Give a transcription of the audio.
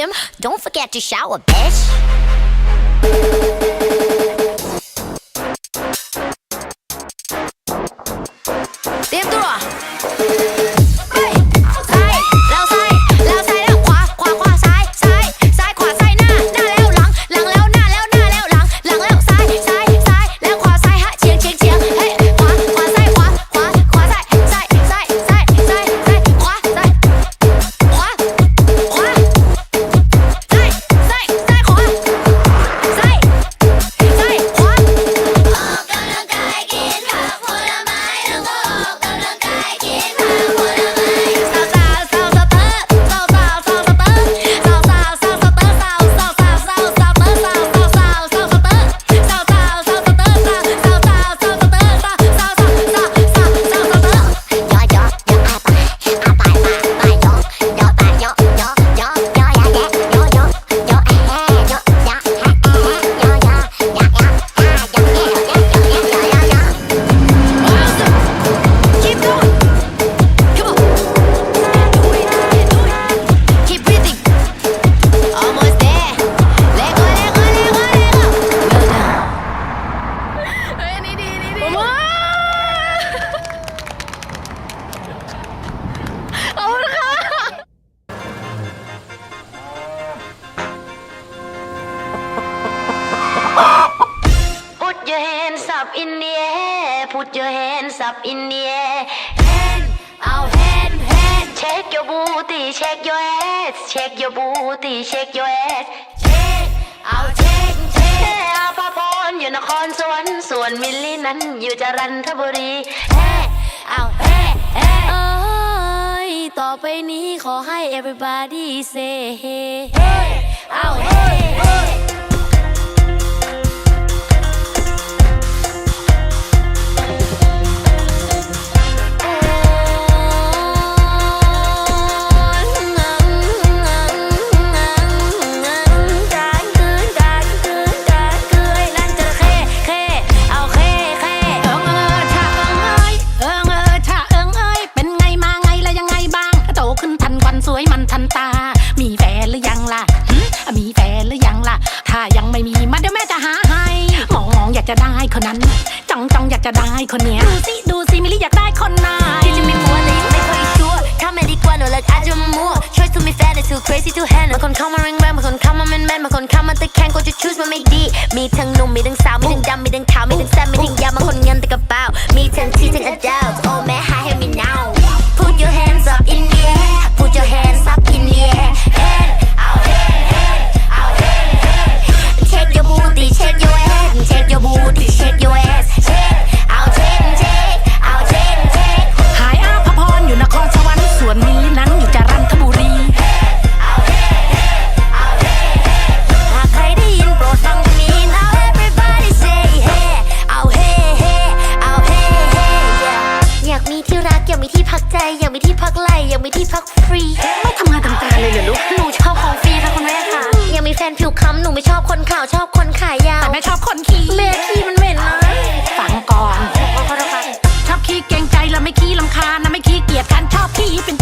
gym. Don't forget to shower, bitch. Dentro! Up in the air. Put your hands up in the air. Hand out, hand, hand. Shake your booty, shake your ass. Shake your booty, shake your ass. Shake out, shake, shake. อาภาพรอยู่นครสวรรค์ส่วนมิลลี่นั้นอยู่จรันทบุรีเฮ้เอาเฮ้เฮ้เอ้ยต่อไปนี้ขอให้ everybody say hey เอาเฮ้ ม่มีมาเดี๋ยวแม่จะหาให้มองมองอยากจะได้คนนั้นจ้องจ้องอยากจะได้คนเนี้ยดูสิดูสิมิลลี่อยากได้คนไหนที่จะมีผัวแต่ยังไม่ค่อยชัวร์ถ้าไม่ดีกว่าหนูเลิกอาจจะมั่ว Choice to มีแฟนแต่ too crazy to handle บางคนเข้ามาแรงแรงบางคนเข้ามาแมนแมนบางคนเข้ามาตะแคงก็จะ choose มันไม่ดี มีทั้งหนุ่มมีทั้งสาวมีทั้งดำมีทั้งขาวมีทั้งแซ่บมีทั้งยาวบางคนเงินแต่กระเป๋า มีที่พักไหลอยากมีที่พักฟรี ไม่ทำงานทำการเลยเหรอลูก หนูชอบของฟรีค่ะคุณแม่ค่ะอยากมีแฟนผิวคล้ำหนูไม่ชอบคนขาวชอบคนขายาวแต่แม่ชอบคนขี้แม่ขี้มันเหม็นนะฟังก่อนขอโทษค่ะชอบขี้เกรงใจแล้วไม่ขี้ลำคาญนะไม่ขี้เกียจกันชอบขี้เป็น